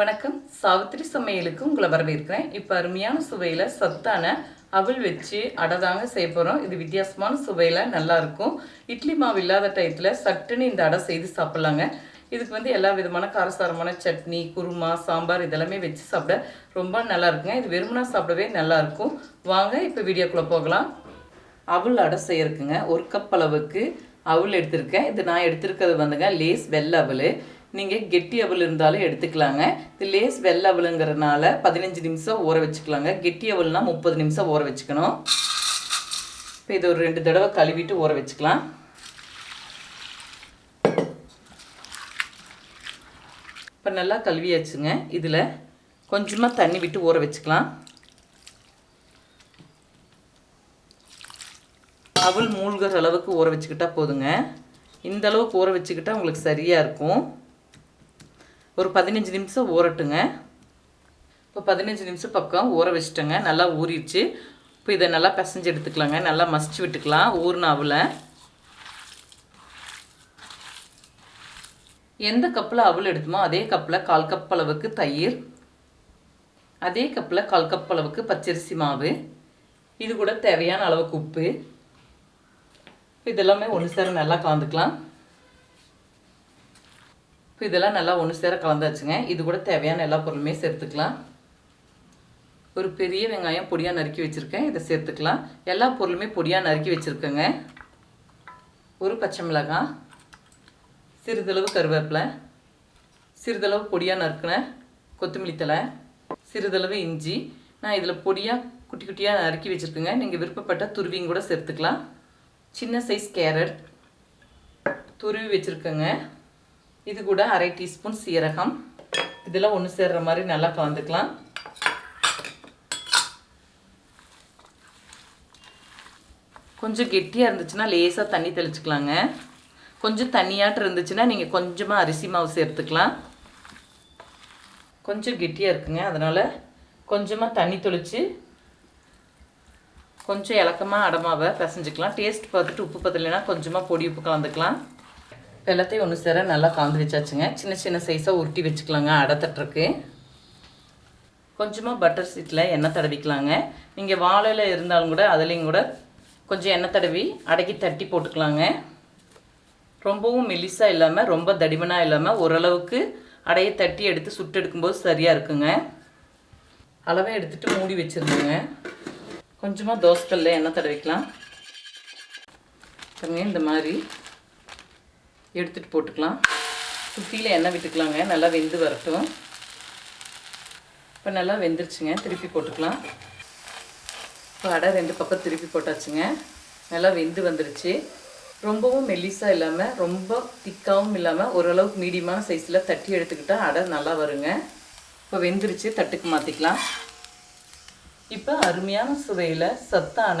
வணக்கம். சாவித்திரி சமையலுக்கு உங்களை வரவேற்கிறேன். இப்போ அருமையான சுவையில் சத்தான அவல் வச்சு அடை தாங்க செய்ய போகிறோம் இது வித்தியாசமான சுவையில் நல்லாயிருக்கும் இட்லி மாவு இல்லாத டயத்தில் சட்டுன்னு இந்த அடை செய்து சாப்பிட்லாங்க. இதுக்கு வந்து எல்லா விதமான காரசாரமான சட்னி குருமா சாம்பார் இதெல்லாமே வச்சு சாப்பிட ரொம்ப நல்லா இருக்குங்க. இது வெறுமனா சாப்பிடவே நல்லாயிருக்கும் வாங்க இப்போ வீடியோக்குள்ளே போகலாம். அவள் அடை செய்யறதுக்குங்க ஒரு கப் அளவுக்கு அவல் எடுத்திருக்கேன். இது நான் எடுத்திருக்கிறது வந்துங்க லேஸ் வெள்ளை அவல் நீங்கள் கெட்டி அவல் இருந்தாலும் எடுத்துக்கலாங்க. இது லேஸ் வெள்ளை அவலுங்கிறனால பதினஞ்சு நிமிஷம் ஊற வச்சுக்கலாங்க. கெட்டி அவல்னா முப்பது நிமிஷம் ஊற வச்சுக்கணும். இப்போ இது ஒரு ரெண்டு தடவை கழுவிட்டு ஊற வச்சுக்கலாம். இப்போ நல்லா கழுவியாச்சுங்க. இதில் கொஞ்சமாக தண்ணி விட்டு ஊற வச்சுக்கலாம். அவல் மூழ்கிற அளவுக்கு ஊற வச்சுக்கிட்டா போதுங்க. இந்த அளவுக்கு ஊற வச்சுக்கிட்டா உங்களுக்கு சரியாக இருக்கும். ஒரு பதினஞ்சு நிமிஷம் ஊறட்டுங்க. இப்போ பதினஞ்சு நிமிஷம் பக்கம் ஊற வச்சுட்டேங்க. நல்லா ஊறிடுச்சு. இப்போ இதை நல்லா பிசைஞ்சு எடுத்துக்கலாங்க. நல்லா மசிச்சு விட்டுக்கலாம். ஊறின எந்த கப்பில் அவள் எடுத்துமோ அதே கப்பில் கால் கப் அளவுக்கு தயிர். அதே கப்பில் கால் கப் அளவுக்கு பச்சரிசி மாவு. இது கூட தேவையான அளவுக்கு உப்பு. இதெல்லாமே ஒன்று சேர நல்லா கலந்துக்கலாம். இப்போ இதெல்லாம் நல்லா ஒன்று சேர கலந்தாச்சுங்க. இது கூட தேவையான எல்லா பொருளுமே சேர்த்துக்கலாம். ஒரு பெரிய வெங்காயம் பொடியாக நறுக்கி வச்சுருக்கேன். இதை சேர்த்துக்கலாம். எல்லா பொருளுமே பொடியாக நறுக்கி வச்சுருக்கேங்க. ஒரு பச்சை மிளகாய் சிறிதளவு கருவேப்பிலை சிறிதளவு பொடியாக நறுக்கின கொத்தமல்லி தலை சிறிதளவு இஞ்சி. நான் இதில் பொடியாக குட்டி குட்டியாக நறுக்கி வச்சுருக்கேங்க. நீங்கள் விருப்பப்பட்ட துருவியும் கூட சேர்த்துக்கலாம். சின்ன சைஸ் கேரட் துருவி வச்சுருக்கேங்க. இது கூட அரை டீஸ்பூன் சீரகம். இதெல்லாம் ஒன்று சேர்ற மாதிரி நல்லா கலந்துக்கலாம். கொஞ்சம் கெட்டியாக இருந்துச்சுன்னா லேசாக தண்ணி தெளிச்சுக்கலாங்க. கொஞ்சம் தண்ணியாட்டு இருந்துச்சுன்னா நீங்கள் கொஞ்சமாக அரிசி மாவு சேர்த்துக்கலாம். கொஞ்சம் கெட்டியாக இருக்குங்க. அதனால் கொஞ்சமாக தண்ணி தெளித்து கொஞ்சம் இலக்கமாக அடமாவை பிசைஞ்சிக்கலாம். டேஸ்ட் பார்த்துட்டு உப்பு பத்தலைன்னா கொஞ்சமாக பொடி உப்பு கலந்துக்கலாம். எல்லாத்தையும் ஒன்று சேர நல்லா காந்து வச்சாச்சுங்க. சின்ன சின்ன சைஸாக உருட்டி வச்சுக்கலாங்க. அடை கொஞ்சமாக பட்டர் சீட்டில் எண்ணெய் தடவிக்கலாங்க. நீங்கள் வாழையில் இருந்தாலும் கூட அதுலேயும் கூட கொஞ்சம் எண்ணெய் தடவி அடக்கி தட்டி போட்டுக்கலாங்க. ரொம்பவும் மெலிசாக இல்லாமல் ரொம்ப தடிமனாக இல்லாமல் ஓரளவுக்கு அடையை தட்டி எடுத்து சுட்டு எடுக்கும்போது சரியாக இருக்குங்க. அளவை எடுத்துகிட்டு மூடி வச்சுருந்தோங்க. கொஞ்சமாக தோசைக்கல்ல எண்ணெய் தடவிக்கலாம். இந்த மாதிரி. எடுத்துகிட்டு போட்டுக்கலாம். சுற்றியில் எண்ணெய் விட்டுக்கலாங்க. நல்லா வெந்து வரட்டும். இப்போ நல்லா வெந்துருச்சுங்க. திருப்பி போட்டுக்கலாம். இப்போ அடை ரெண்டு பக்கம் திருப்பி போட்டாச்சுங்க. நல்லா வெந்து வந்துருச்சு. ரொம்பவும் மெல்லிஸாக இல்லாமல் ரொம்ப திக்காகவும் இல்லாமல் ஓரளவுக்கு மீடியமான சைஸில் தட்டி எடுத்துக்கிட்டால் அடை நல்லா வருங்க. இப்போ வெந்துருச்சு. தட்டுக்கு மாற்றிக்கலாம் இப்போ அருமையான சுவையில் சத்தான